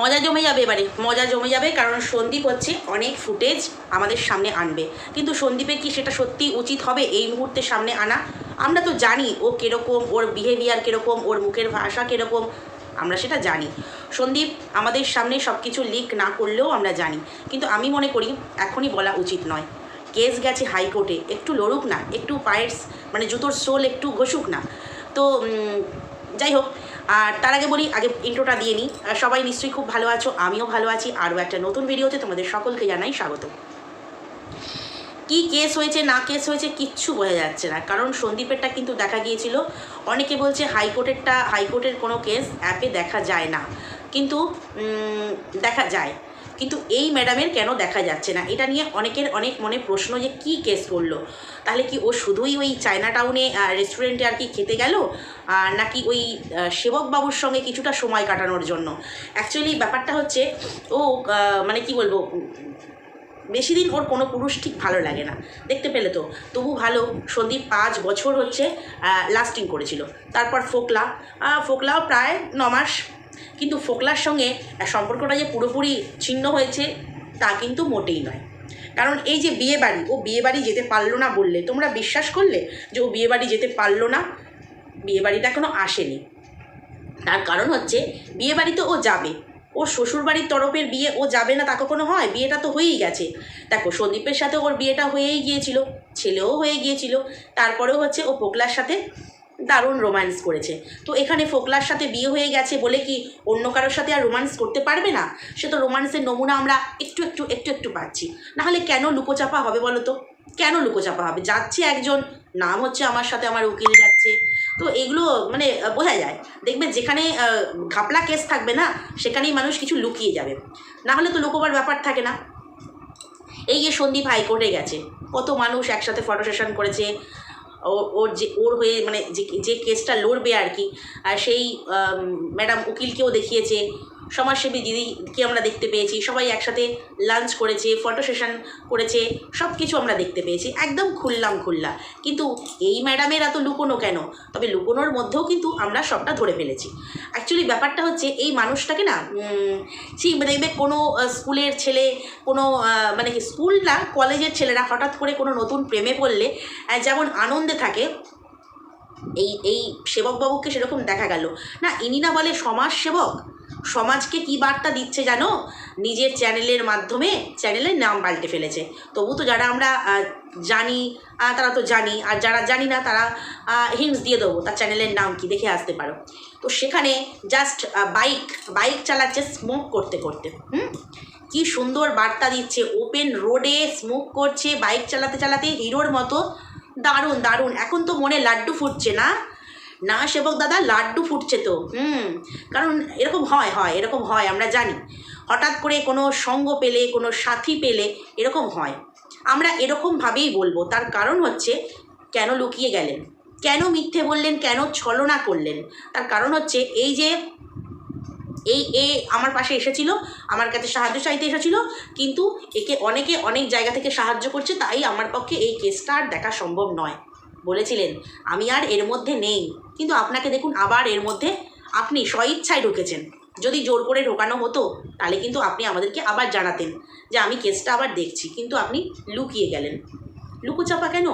মজা জমে যাবে এবারে, মজা জমে যাবে, কারণ সন্দীপ হচ্ছে অনেক ফুটেজ আমাদের সামনে আনবে। কিন্তু সন্দীপের কি সেটা সত্যি উচিত হবে এই মুহূর্তে সামনে আনা? আমরা তো জানি ও কীরকম, ওর বিহেভিয়ার কীরকম, ওর মুখের ভাষা কীরকম, আমরা সেটা জানি। সন্দীপ আমাদের সামনে সব কিছু লিক না করলেও আমরা জানি। কিন্তু আমি মনে করি এখনই বলা উচিত নয়। কেস গেছে হাইকোর্টে, একটু লড়ুক না, একটু পায়ের মানে জুতোর সোল একটু ঘষুক না। তো যাই হোক, আর তার আগে বলি, আগে ইন্ট্রোটা দিয়ে নিই। সবাই নিশ্চয়ই খুব ভালো আছো, আমিও ভালো আছি। আরও একটা নতুন ভিডিওতে তোমাদের সকলকে জানাই স্বাগত। কি কেস হয়েছে, না কেস হয়েছে, কিচ্ছু বোঝা যাচ্ছে না। কারণ সন্দীপেরটা কিন্তু দেখা গিয়েছিল। অনেকে বলছে হাইকোর্টেরটা, হাইকোর্টের কোনো কেস অ্যাপে দেখা যায় না। কিন্তু দেখা যায়। কিন্তু এই ম্যাডামের কেন দেখা যাচ্ছে না? এটা নিয়ে অনেকের অনেক মনে প্রশ্ন যে কি কেস করল? তাহলে কি ও শুধুই ওই চায়না টাউনে রেস্টুরেন্টে আর কি খেতে গেল? আর নাকি ওই সেবকবাবুর সঙ্গে কিছুটা সময় কাটানোর জন্য? অ্যাকচুয়ালি ব্যাপারটা হচ্ছে, ও মানে কি বলব, বেশি দিন ওর কোনো পুরুষ ঠিক ভালো লাগে না। দেখতে পেলে তো? তবু ভালো, সন্দীপ পাঁচ বছর হচ্ছে লাস্টিং করেছিল। তারপর ফোকলা ফোকলাও প্রায় ন মাস কিন্তু ফোকলার সঙ্গে সম্পর্কটা যে পুরোপুরি ছিন্ন হয়েছে, তা কিন্তু মোটেই নয়। কারণ এই যে বিয়ে বাড়ি, ও বিয়ে বাড়ি যেতে পারল না বললে, তোমরা বিশ্বাস করলে যে ও বিয়ে বাড়ি যেতে পারল না? বিয়ে বাড়িটা এখনও আসেনি। তার কারণ হচ্ছে, বিয়ে বাড়িতে ও যাবে। ওর শ্বশুরবাড়ির তরফের বিয়ে ও যাবে না তা কখনো হয়? বিয়েটা তো হয়েই গেছে। দেখো, সন্দীপের সাথে ওর বিয়েটা হয়েই গিয়েছিল, ছেলেও হয়ে গিয়েছিল। তারপরেও হচ্ছে ও পোকলার সাথে দারুণ রোম্যান্স করেছে। তো এখানে ফোকলার সাথে বিয়ে হয়ে গেছে বলে কি অন্য কারোর সাথে আর রোম্যান্স করতে পারবে না? সে তো রোম্যান্সের নমুনা আমরা একটু একটু একটু একটু পাচ্ছি। নাহলে কেন লুকোচাপা হবে বলো তো? কেন লুকোচাপা হবে? যাচ্ছে একজন, নাম হচ্ছে আমার সাথে আমার উকিল যাচ্ছে। তো এগুলো মানে বোঝা যায়। দেখবে যেখানে ঘাপলা কেস থাকবে না, সেখানেই মানুষ কিছু লুকিয়ে যাবে। না হলে তো লুকোবার ব্যাপার থাকে না। এই যে সন্দীপ হাইকোর্টে গেছে। কত মানুষ একসাথে ফটো সেশন করেছে। ওর যে, ওর হয়ে মানে যে যে কেসটা লড়বে আর কি, আর সেই ম্যাডাম উকিলকেও দেখিয়েছে। সমাজসেবী দিদিকে আমরা দেখতে পেয়েছি, সবাই একসাথে লাঞ্চ করেছে ফটো সেশন করেছে সব কিছু আমরা দেখতে পেয়েছি। একদম খুললাম, খুললা। কিন্তু এই ম্যাডামের এত লুকোনো কেন? তবে লুকোনোর মধ্যেও কিন্তু আমরা সবটা ধরে ফেলেছি। অ্যাকচুয়ালি ব্যাপারটা হচ্ছে, এই মানুষটাকে না ঠিক দেখবে কোনো স্কুলের ছেলে, কোনো মানে কি স্কুল না, কলেজের ছেলেরা হঠাৎ করে কোনো নতুন প্রেমে পড়লে যেমন আনন্দে থাকে, এই এই সেবকবাবুকে সেরকম দেখা গেল। না, ইনি না বলে সমাজ সেবক সমাজকে কি বার্তা দিচ্ছে জানো? নিজের চ্যানেলের মাধ্যমে চ্যানেলের নাম পাল্টে ফেলেছে। তবু তো যারা আমরা জানি তারা তো জানি, আর যারা জানি না তারা হিন্টস দিয়ে দেবো, তার চ্যানেলের নাম কি দেখে আসতে পারো। তো সেখানে জাস্ট বাইক বাইক চালাচ্ছে স্মোক করতে করতে, হুম? কি সুন্দর বার্তা দিচ্ছে ওপেন রোডে স্মোক করছে বাইক চালাতে চালাতে হিরোর মতো, দারুণ দারুণ। এখন তো মনে লাড্ডু ফুটছে না? না সেবক দাদা লাড্ডু ফুটছে তো। হুম, কারণ এরকম হয় হয়, এরকম হয়, আমরা জানি। হঠাৎ করে কোনো সঙ্গ পেলে, কোনো সাথী পেলে, এরকম হয়। আমরা এরকমভাবেই বলব। তার কারণ হচ্ছে, কেন লুকিয়ে গেলেন? কেন মিথ্যে বললেন? কেন ছলনা করলেন? তার কারণ হচ্ছে, এই যে, এই, এ আমার পাশে এসেছিল, আমার কাছে সাহায্য চাইতে এসেছিল, কিন্তু একে অনেকে অনেক জায়গা থেকে সাহায্য করছে, তাই আমার পক্ষে এই কেসটা আর দেখা সম্ভব নয়। বলেছিলেন, আমি আর এর মধ্যে নেই। কিন্তু আপনাকে দেখুন, আবার এর মধ্যে আপনি স্বইচ্ছায় ঢুকেছেন। যদি জোর করে ঢোকানো হতো, তাহলে কিন্তু আপনি আমাদেরকে আবার জানাতেন যে, আমি কেসটা আবার দেখছি। কিন্তু আপনি লুকিয়ে গেলেন। লুকোচাপা কেন?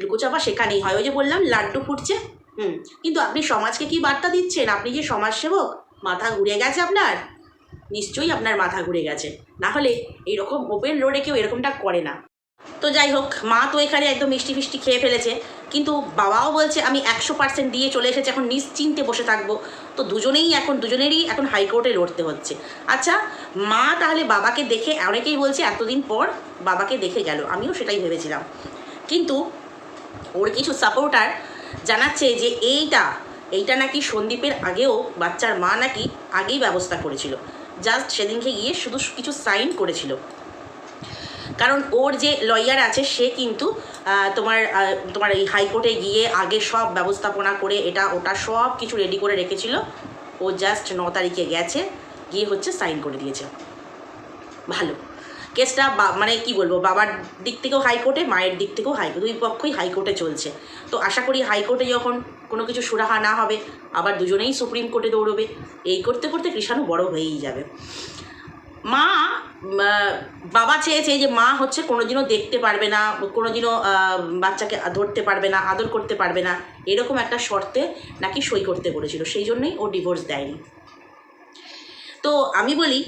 লুকোচাপা সেখানেই হয়। ওই যে বললাম, লাড্ডু ফুটছে, হুম, কিন্তু আপনি সমাজকে কি বার্তা দিচ্ছেন? আপনি যে সমাজসেবক, মাথা ঘুরে গেছে আপনার? নিশ্চয়ই আপনার মাথা ঘুরে গেছে। না হলে এইরকম ওপেন রোডে কেউ এরকমটা করে না। তো যাই হোক, মা তো এখানে একদম মিষ্টি ফিষ্টি খেয়ে ফেলেছে। কিন্তু বাবাও বলছে, আমি একশো পার্সেন্ট দিয়ে চলে এসেছি, এখন নিশ্চিন্তে বসে থাকব। তো দুজনেই এখন, দুজনেরই এখন হাইকোর্টে লড়তে হচ্ছে। আচ্ছা মা তাহলে বাবাকে দেখে, অনেকেই বলছে, এতদিন পর বাবাকে দেখে গেল। আমিও সেটাই ভেবেছিলাম। কিন্তু ওর কিছু সাপোর্টার জানাচ্ছে যে, এইটা এইটা নাকি সন্দীপের আগেও বাচ্চার মা নাকি আগেই ব্যবস্থা করেছিল। জাস্ট সেদিনকে গিয়ে শুধু কিছু সাইন করেছিল। কারণ ওর যে লয়ার আছে, সে কিন্তু তোমার তোমার এই হাইকোর্টে গিয়ে আগে সব ব্যবস্থাপনা করে এটা, ওটা সব কিছু রেডি করে রেখেছিল। ও জাস্ট ন তারিখে গেছে, গিয়ে হচ্ছে সাইন করে দিয়েছে। ভালো। কেসটা মানে কি বলব, বাবার দিক থেকেও হাইকোর্টে, মায়ের দিক থেকেও হাইকোর্ট দুই পক্ষই হাইকোর্টে চলছে। তো আশা করি হাইকোর্টে যখন কোনো কিছু সুরাহা না হবে, আবার দুজনেই সুপ্রিম কোর্টে দৌড়বে। এই করতে করতে কৃষাণু বড় হয়েই যাবে। মা বাবা চেয়েছে যে মা হচ্ছে কোনোদিনও দেখতে পারবে না, কোনোদিনও বাচ্চাকে ধরতে পারবে না, আদর করতে পারবে না। এরকম একটা শর্তে নাকি সই করতে বলেছিল, সেই জন্যই ও ডিভোর্স দেয়নি। তো আমি বলি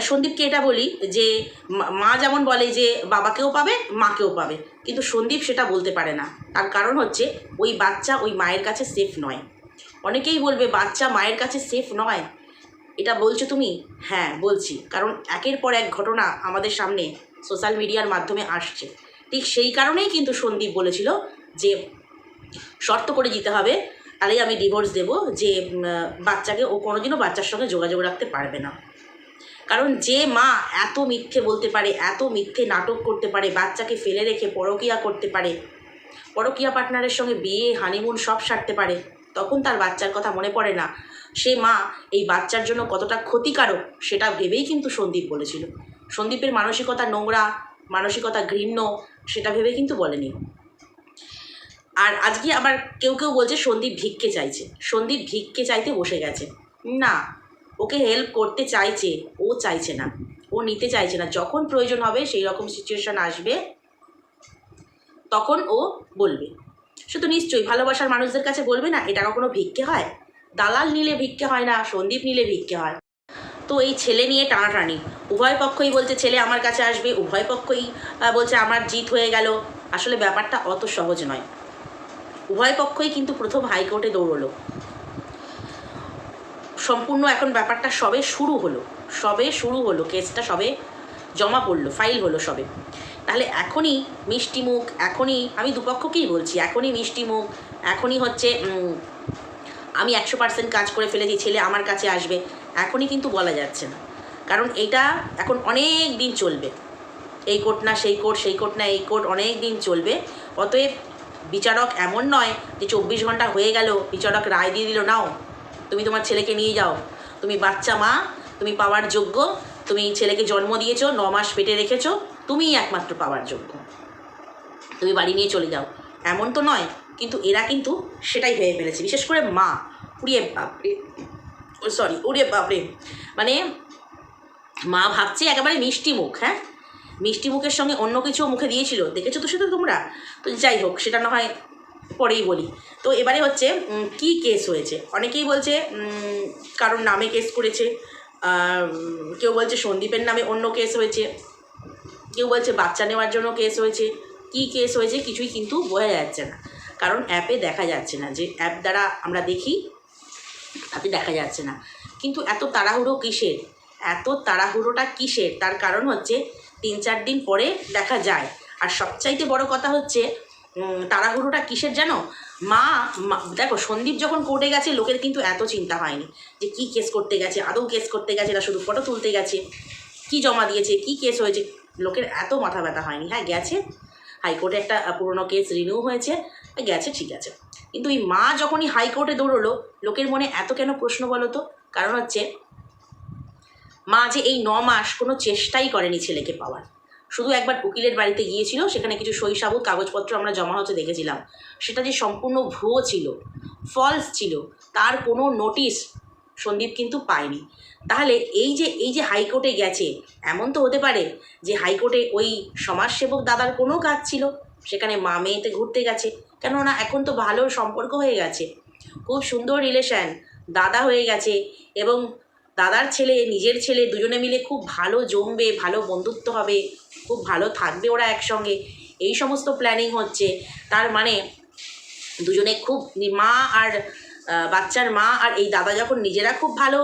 সন্দীপকে এটা বলি যে, মা- যেমন বলে যে বাবাকেও পাবে, মাকেও পাবে, কিন্তু সন্দীপ সেটা বলতে পারে না। তার কারণ হচ্ছে, ওই বাচ্চা ওই মায়ের কাছে সেফ নয়। অনেকেই বলবে, বাচ্চা মায়ের কাছে সেফ নয়। এটা বলছো তুমি? হ্যাঁ বলছি। কারণ একের পর এক ঘটনা আমাদের সামনে সোশ্যাল মিডিয়ার মাধ্যমে আসছে। ঠিক সেই কারণেই কিন্তু সন্দীপ বলেছিল যে, শর্ত করে দিতে হবে, তাহলেই আমি ডিভোর্স দেব, যে বাচ্চাকে ও কোনোদিনও বাচ্চার সঙ্গে যোগাযোগ রাখতে পারবে না। কারণ যে মা এত মিথ্যে বলতে পারে, এত মিথ্যে নাটক করতে পারে, বাচ্চাকে ফেলে রেখে পরকিয়া করতে পারে, পরকিয়া পার্টনারের সঙ্গে বিয়ে হানিমুন সব সারতে পারে তখন তার বাচ্চার কথা মনে পড়ে না। সে মা, এই বাচ্চার জন্য কতটা ক্ষতিকারক সেটা ভেবেই কিন্তু সন্দীপ বলেছিল। সন্দীপের মানসিকতা নোংরা, মানসিকতা ঘৃণ্য, সেটা ভেবে কিন্তু বলেনি। আর আজকে আবার কেউ কেউ বলছে সন্দীপ ভিক্ষে চাইছে। সন্দীপ ভিক্ষে চাইতে বসে গেছে। না, ওকে হেল্প করতে চাইছে, ও চাইছে না। ও নিতে চাইছে না। যখন প্রয়োজন হবে সেই রকম সিচুয়েশান আসবে, তখন ও বলবে। সে তো নিশ্চয়ই ভালোবাসার মানুষদের কাছে বলবে না, এটা কখনো ভিক্ষে হয়? দালাল নিলে ভিক্ষে হয় না, সন্দীপ নিলে ভিক্ষে হয়। তো এই ছেলে নিয়ে টানাটানি। উভয় পক্ষই বলছে, ছেলে আমার কাছে আসবে। উভয় পক্ষই বলছে, আমার জিত হয়ে গেল। আসলে ব্যাপারটা অত সহজ নয়। উভয় পক্ষই কিন্তু প্রথম হাইকোর্টে দৌড়লো। সম্পূর্ণ এখন ব্যাপারটা সবে শুরু হলো। সবে শুরু হলো, কেসটা সবে জমা পড়ল, ফাইল হলো সবে। তাহলে এখনই মিষ্টি মুখ, এখনই, আমি দুপক্ষকেই বলছি, এখনই মিষ্টি মুখ, এখনই হচ্ছে আমি একশো পার্সেন্ট কাজ করে ফেলেছি, ছেলে আমার কাছে আসবে, এখনই কিন্তু বলা যাচ্ছে না। কারণ এটা এখন অনেক দিন চলবে। এই কোর্ট না, সেই কোর্ট সেই কোর্ট না, এই কোর্ট অনেক দিন চলবে। অতএব বিচারক এমন নয় যে চব্বিশ ঘণ্টা হয়ে গেল, বিচারক রায় দিয়ে দিল, নাও, তুমি তোমার ছেলেকে নিয়ে যাও। তুমি বাচ্চা মা, তুমি পাওয়ার যোগ্য, তুমি ছেলেকে জন্ম দিয়েছ, ন মাস পেটে রেখেছো তুমিই একমাত্র পাওয়ার যোগ্য। তুমি বাড়ি নিয়ে চলে যাও। এমন তো নয়, কিন্তু এরা কিন্তু সেটাই ভেবে ফেলেছে। বিশেষ করে মা। উড়িয়ে বাপরে। সরি উড়িয়ে বাপরে। মানে মা ভাবছে একেবারে মিষ্টি মুখ হ্যাঁ? মিষ্টি মুখের সঙ্গে অন্য কিছু মুখে দিয়েছিল। দেখেছ তো সেটা তোমরা? তো যাই হোক, সেটা না হয় পরেই বলি। তো এবারে হচ্ছে কি কেস হয়েছে? অনেকেই বলছে কারোর নামে কেস করেছে। কেউ বলছে সন্দীপের নামে অন্য কেস হয়েছে। কেউ বলছে, বাচ্চা নেওয়ার জন্য কেস হয়েছে। কি কেস হয়েছে কিছুই কিন্তু বোঝা যাচ্ছে না। কারণ অ্যাপে দেখা যাচ্ছে না যে অ্যাপ দ্বারা আমরা দেখি তাতে দেখা যাচ্ছে না। কিন্তু এত তাড়াহুড়ো কিসের? এত তাড়াহুড়োটা কিসের? তার কারণ হচ্ছে তিন চার দিন পরে দেখা যায়। আর সবচাইতে বড় কথা হচ্ছে তাড়াহুড়োটা কিসের মা, মা- দেখো, সন্দীপ যখন কোর্টে গেছে, লোকের কিন্তু এত চিন্তা হয়নি যে কি কেস করতে গেছে, আদৌ কেস করতে গেছে না, শুধু ফটো তুলতে গেছে। কি জমা দিয়েছে, কি কেস হয়েছে লোকের এত মাথা ব্যথা হয়নি। হ্যাঁ গেছে। হাইকোর্টে একটা পুরনো কেস রিনিউ হয়েছে। গেছে, ঠিক আছে। কিন্তু এই মা যখনই হাইকোর্টে দৌড়লো, লোকের মনে এত কেন প্রশ্ন বলো তো? কারণ হচ্ছে, মা যে এই ন মাস কোনো চেষ্টাই করেনি ছেলেকে পাওয়ার। শুধু একবার উকিলের বাড়িতে গিয়েছিল, সেখানে কিছু সইসাবুত কাগজপত্র আমরা জমা হতে দেখেছিলাম। সেটা যে সম্পূর্ণ ভুয়ো ছিল ফলস ছিল, তার কোনো নোটিশ সন্দীপ কিন্তু পায়নি। তাহলে এই যে এই যে হাইকোর্টে গেছে, এমন তো হতে পারে যে হাইকোর্টে ওই সমাজসেবক দাদার কোনো কাজ ছিল, সেখানে মা মেয়েতে ঘুরতে গেছে, কেননা এখন তো ভালো সম্পর্ক হয়ে গেছে। খুব সুন্দর রিলেশন দাদা হয়ে গেছে এবং দাদার ছেলে, নিজের ছেলে দুজনে মিলে খুব ভালো জমবে, ভালো বন্ধুত্ব হবে, খুব ভালো থাকবে ওরা একসঙ্গে। এই সমস্ত প্ল্যানিং হচ্ছে। তার মানে দুজনে খুব, মা আর বাচ্চার মা আর এই দাদা যখন নিজেরা খুব ভালো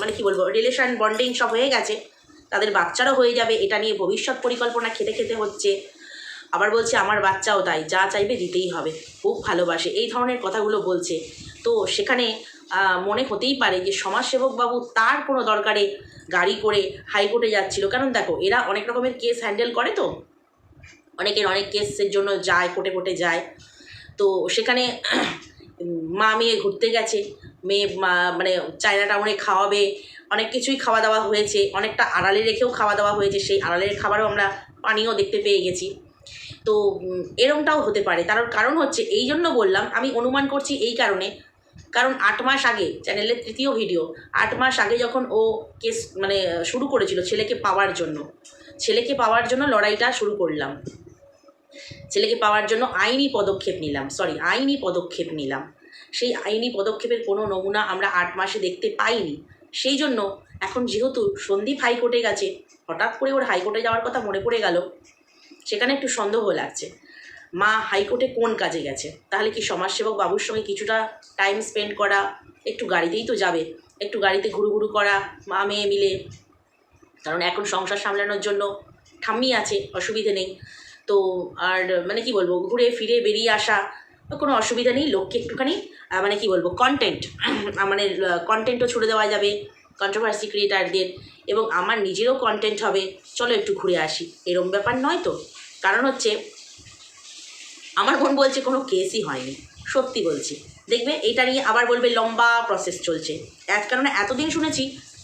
মানে কি বলব রিলেশন বন্ডিং সব হয়ে গেছে, তাদের বাচ্চারও হয়ে যাবে, এটা নিয়ে ভবিষ্যৎ পরিকল্পনা খেতে খেতে হচ্ছে। আবার বলছে, আমার বাচ্চাও তাই, যা চাইবে দিতেই হবে। খুব ভালোবাসে, এই ধরনের কথাগুলো বলছে। তো সেখানে মনে হতেই পারে যে সমাজসেবক বাবু তার কোনো দরকারে গাড়ি করে হাইকোর্টে যাচ্ছিল। কারণ দেখো, এরা অনেক রকমের কেস হ্যান্ডেল করে তো। অনেকের অনেক কেসের জন্য যায়, কোর্টে কোর্টে যায়। তো সেখানে মা মেয়ে ঘুরতে গেছে, মেয়ে মানে চায়না টাউনে খাওয়াবে, অনেক কিছুই খাওয়া দাওয়া হয়েছে, অনেকটা আড়ালে রেখেও খাওয়া দাওয়া হয়েছে, সেই আড়ালের খাবারও আমরা পানিও দেখতে পেয়ে গেছি। তো এরমটাও হতে পারে। তার কারণ হচ্ছে, এই জন্য বললাম, আমি অনুমান করছি এই কারণে। কারণ আট মাস আগে, চ্যানেলের তৃতীয় ভিডিও, আট মাস আগে যখন ও কেস মানে শুরু করেছিল ছেলেকে পাওয়ার জন্য, ছেলেকে পাওয়ার জন্য লড়াইটা শুরু করলাম। ছেলেকে পাওয়ার জন্য আইনি পদক্ষেপ নিলাম সরি আইনি পদক্ষেপ নিলাম। সেই আইনি পদক্ষেপের কোনো নমুনা আমরা আট মাসে দেখতে পাইনি। সেই জন্য এখন যেহেতু সন্দীপ হাইকোর্টে গেছে, হঠাৎ করে ওর হাইকোর্টে যাওয়ার কথা মনে পড়ে গেল, সেখানে একটু সন্দেহ লাগছে। মা হাইকোর্টে কোন কাজে গেছে? তাহলে কি সমাজসেবক বাবুর সঙ্গে কিছুটা টাইম স্পেন্ড করা, একটু গাড়িতেই তো যাবে, একটু গাড়িতে ঘুরু ঘুরু করা, মা মেয়ে মিলে? কারণ এখন সংসার সামলানোর জন্য ঠাম্মি আছে, অসুবিধে নেই। তো আর মানে কি বলব, ঘুরে ফিরে বেরিয়ে আসা কোনো অসুবিধা নেই, লোককে একটুখানি মানে কি বলব কন্টেন্ট মানে কন্টেন্টও ছুড়ে দেওয়া যাবে কন্ট্রোভার্সি ক্রিয়েটারদের এবং আমার নিজেরও কন্টেন্ট হবে। চলো একটু ঘুরে আসি, এরম ব্যাপার নয় তো। কারণ হচ্ছে, আমার মন বলছে কোনো কেসই হয়নি, সত্যি বলছি। দেখবে, এটা নিয়ে আবার বলবে, লম্বা প্রসেস চলছে। এক কারণে এতদিন শুনেছি,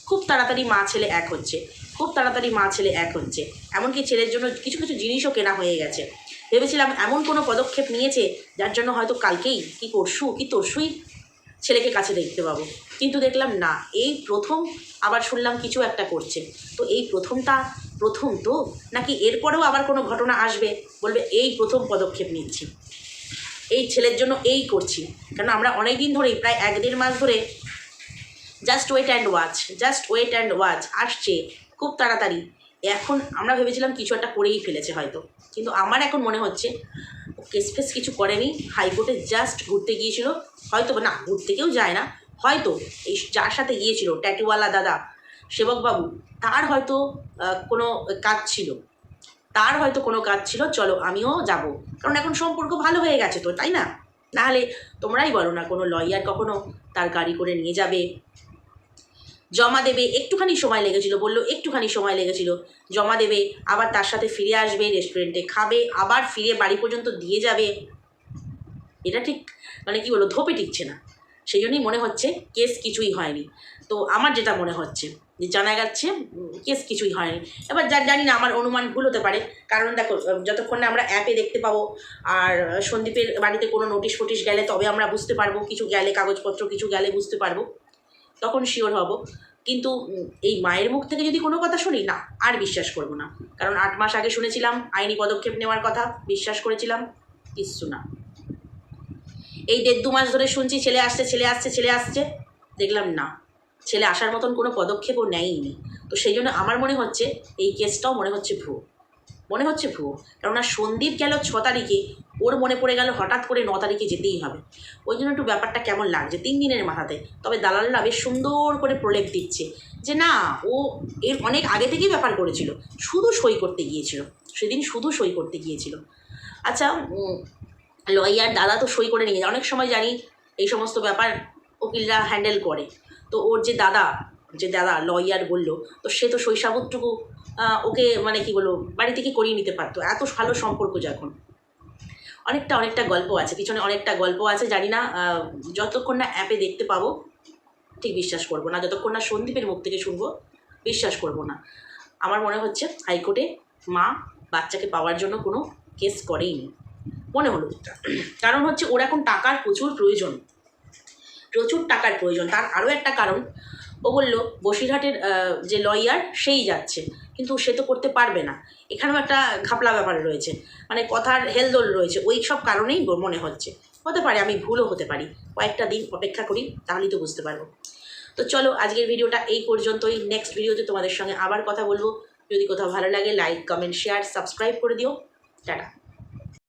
খুব তাড়াতাড়ি মা ছেলে এক হচ্ছে, খুব তাড়াতাড়ি মা ছেলে এক হচ্ছে। এমনকি ছেলের জন্য কিছু কিছু জিনিসও কেনা হয়ে গেছে। ভেবেছিলাম এমন কোনো পদক্ষেপ নিয়েছে যার জন্য হয়তো কালকেই, কি পরশু, কি তরশুই ছেলেকে কাছে দেখতে পাবো। কিন্তু দেখলাম না, এই প্রথম আবার শুনলাম কিছু একটা করছে। তো এই প্রথমটা প্রথম তো? নাকি এরপরেও আবার কোনো ঘটনা আসবে? বলবে, এই প্রথম পদক্ষেপ নিচ্ছি। এই ছেলের জন্য এই করছি। কারণ আমরা অনেক দিন ধরেই, প্রায় এক দেড় মাস ধরে just wait and watch just wait and watch আসছে। খুব তাড়াতাড়ি। এখন আমরা ভেবেছিলাম কিছু একটা করেই ফেলেছে হয়তো। কিন্তু আমার এখন মনে হচ্ছে কেস ফেস কিছু করেনি, হাইকোর্টে জাস্ট ঘুরতে গিয়েছিল। হয়তো না, ঘুরতে কেউ যায় না। হয়তো এই যার সাথে গিয়েছিল, ট্যাটুওয়ালা দাদা, সেবকবাবু, তার হয়তো কোনো কাজ ছিল। তার হয়তো কোনো কাজ ছিল, চলো আমিও যাব। কারণ এখন সম্পর্ক ভালো হয়ে গেছে তো, তাই না? নাহলে তোমরাই বলো না, কোনো লয়ার কখনো তার গাড়ি করে নিয়ে যাবে। জমা দেবে, একটুখানি সময় লেগেছিল, বলল একটুখানি সময় লেগেছিল। জমা দেবে, আবার তার সাথে ফিরে আসবে রেস্টুরেন্টে খাবে, আবার ফিরে বাড়ি পর্যন্ত দিয়ে যাবে। এটা ঠিক মানে কি বলব, ধোপে টিকছে না। সেই জন্যই মনে হচ্ছে কেস কিছুই হয়নি। তো আমার যেটা মনে হচ্ছে, যে জানা যাচ্ছে কেস কিছুই হয়নি। এবার যা জানি না, আমার অনুমান ভুল হতে পারে। কারণ দেখো যতক্ষণ না আমরা অ্যাপে দেখতে পাবো, আর, সন্দীপের বাড়িতে কোনো নোটিশ ফোটিশ গেলে তবে আমরা বুঝতে পারব, কিছু গেলে, কাগজপত্র কিছু গেলে বুঝতে পারব। তখন শিওর হব। কিন্তু এই মায়ের মুখ থেকে যদি কোনো কথা শুনি, না, আর বিশ্বাস করব না। কারণ আট মাস আগে শুনেছিলাম, আইনি পদক্ষেপ নেওয়ার কথা, বিশ্বাস করেছিলাম, কিচ্ছু না। এই দেড় দু মাস ধরে শুনছি, ছেলে আসছে ছেলে আসছে ছেলে আসছে। দেখলাম, না, ছেলে আসার মতন কোনো পদক্ষেপও নেয়নি। তো সেই জন্য আমার মনে হচ্ছে, এই কেসটাও মনে হচ্ছে ভুয়ো। মনে হচ্ছে ভুয়ো কেননা সন্দীপ গেল ছ তারিখে, ওর মনে পড়ে গেল হঠাৎ করে ন তারিখে যেতেই হবে। ওই জন্য একটু ব্যাপারটা কেমন লাগছে তিন দিনের মাথাতে? তবে দালালরা বেশ সুন্দর করে প্রলেপ দিচ্ছে যে, না, ও এর অনেক আগে থেকেই ব্যাপার করেছিল। শুধু সই করতে গিয়েছিল। সেদিন শুধু সই করতে গিয়েছিল। আচ্ছা লয়ার দাদা তো সই করে নিয়ে অনেক সময় জানি এই সমস্ত ব্যাপার উকিলরা হ্যান্ডেল করে। তো ওর যে দাদা যে দাদা লয়ার বলল, তো সে তো শৈশাবটুকু ওকে মানে কি বলব, বাড়ি থেকে করিয়ে নিতে পারতো। এত ভালো সম্পর্ক যখন। অনেকটা অনেকটা গল্প আছে, পিছনে অনেকটা গল্প আছে, জানি না যতক্ষণ না অ্যাপে দেখতে পাবো, ঠিক বিশ্বাস করব না। যতক্ষণ না সন্দীপের মুখ থেকে শুনব, বিশ্বাস করব না। আমার মনে হচ্ছে হাইকোর্টে মা বাচ্চাকে পাওয়ার জন্য কোনো কেস করেইনি মনে হলো। কারণ হচ্ছে ওর এখন টাকার প্রচুর প্রয়োজন। প্রচুর টাকার প্রয়োজন। তার আরও একটা কারণ ও বলল, বসিরহাটের যে লয়ার সেই যাচ্ছে। কিন্তু সে তো করতে পারবে না। এখানেও একটা ঘাপলা ব্যাপার রয়েছে। মানে কথার হেলদোল রয়েছে। ওই সব কারণেই মনে হচ্ছে। হতে পারে, আমি ভুলও হতে পারি। কয়েকটা দিন অপেক্ষা করি, তাহলেই তো বুঝতে পারব। তো চলো, আজকের ভিডিওটা এই পর্যন্তই। নেক্সট ভিডিওতে তোমাদের সঙ্গে আবার কথা বলব। যদি কোথাও ভালো লাগে লাইক কমেন্ট শেয়ার সাবস্ক্রাইব করে দিও। টাটা।